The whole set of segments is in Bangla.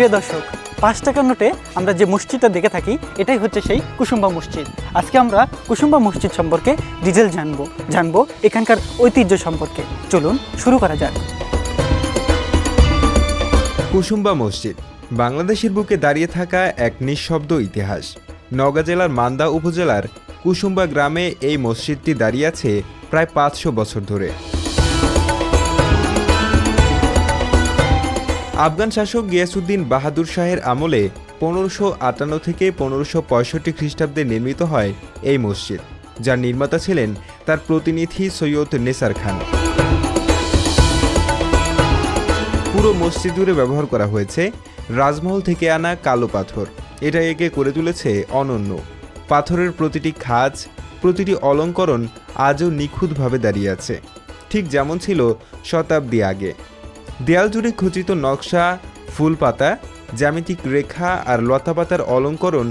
প্রিয় দর্শক, পাঁচ টাকার নোটে আমরা যে মসজিদটা দেখে থাকি, এটাই হচ্ছে সেই কুসুম্বা মসজিদ। আজকে আমরা কুসুম্বা মসজিদ সম্পর্কে ডিটেল জানব জানব এখানকার ঐতিহ্য সম্পর্কে। চলুন, শুরু করা যাক। কুসুম্বা মসজিদ, বাংলাদেশের বুকে দাঁড়িয়ে থাকা এক নিঃশব্দ ইতিহাস। নওগাঁ জেলার মান্দা উপজেলার কুসুম্বা গ্রামে এই মসজিদটি দাঁড়িয়ে আছে প্রায় পাঁচশো বছর ধরে। আফগান শাসক গিয়াসুদ্দিন বাহাদুর শাহের আমলে পনেরোশো আটান্ন থেকে পনেরোশো পঁয়ষট্টি খ্রিস্টাব্দে নির্মিত হয় এই মসজিদ, যার নির্মাতা ছিলেন তার প্রতিনিধি সৈয়দ নেসার খান। পুরো মসজিদ জুড়ে ব্যবহার করা হয়েছে রাজমহল থেকে আনা কালো পাথর। এটা একে করে তুলেছে অনন্য। পাথরের প্রতিটি খাজ, প্রতিটি অলঙ্করণ আজও নিখুঁতভাবে দাঁড়িয়ে আছে, ঠিক যেমন ছিল শতাব্দী আগে। দেয়াল জুড়ে খচিত নকশা ফুল পাতা জ্যামিতিক রেখা আর লতাপাতার অলঙ্করণ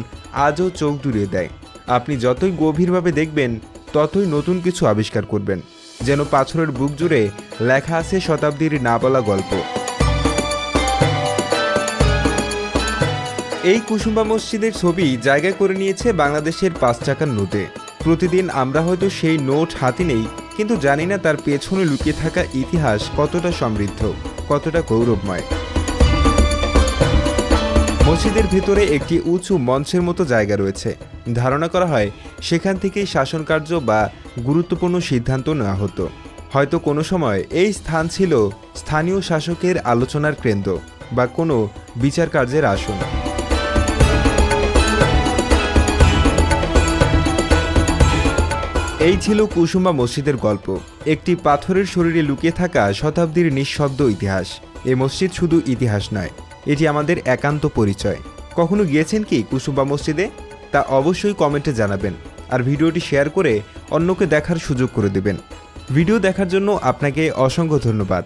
আজও চোখ জুড়িয়ে দেয়। আপনি যতই গভীরভাবে দেখবেন, ততই নতুন কিছু আবিষ্কার করবেন। যেন পাথরের বুক জুড়ে লেখা আছে শতাব্দীর না বলা গল্প। এই কুসুম্বা মসজিদের ছবি জায়গা করে নিয়েছে বাংলাদেশের পাঁচ টাকার নোটে। প্রতিদিন আমরা হয়তো সেই নোট হাতে নেই, কিন্তু জানি না তার পেছনে লুকিয়ে থাকা ইতিহাস কতটা সমৃদ্ধ। কতটা গৌরবময়। মসজিদের ভিতরে একটি উঁচু মঞ্চের মতো জায়গা রয়েছে। ধারণা করা হয়, সেখান থেকেই শাসন কার্য বা গুরুত্বপূর্ণ সিদ্ধান্ত নেওয়া হতো। হয়তো কোনো সময় এই স্থান ছিল স্থানীয় শাসকের আলোচনার কেন্দ্র বা কোনো বিচার কার্যের আসন। এই ছিল কুসুমা মসজিদের গল্প। একটি পাথরের শরীরে লুকিয়ে থাকা শতাব্দীর নিঃশব্দ ইতিহাস। এ মসজিদ শুধু ইতিহাস নয়, এটি আমাদের একান্ত পরিচয়। কখনো গিয়েছেন কি কুসুম্বা মসজিদে? তা অবশ্যই কমেন্টে জানাবেন, আর ভিডিওটি শেয়ার করে অন্যকে দেখার সুযোগ করে দেবেন। ভিডিও দেখার জন্য আপনাকে অসংখ্য ধন্যবাদ।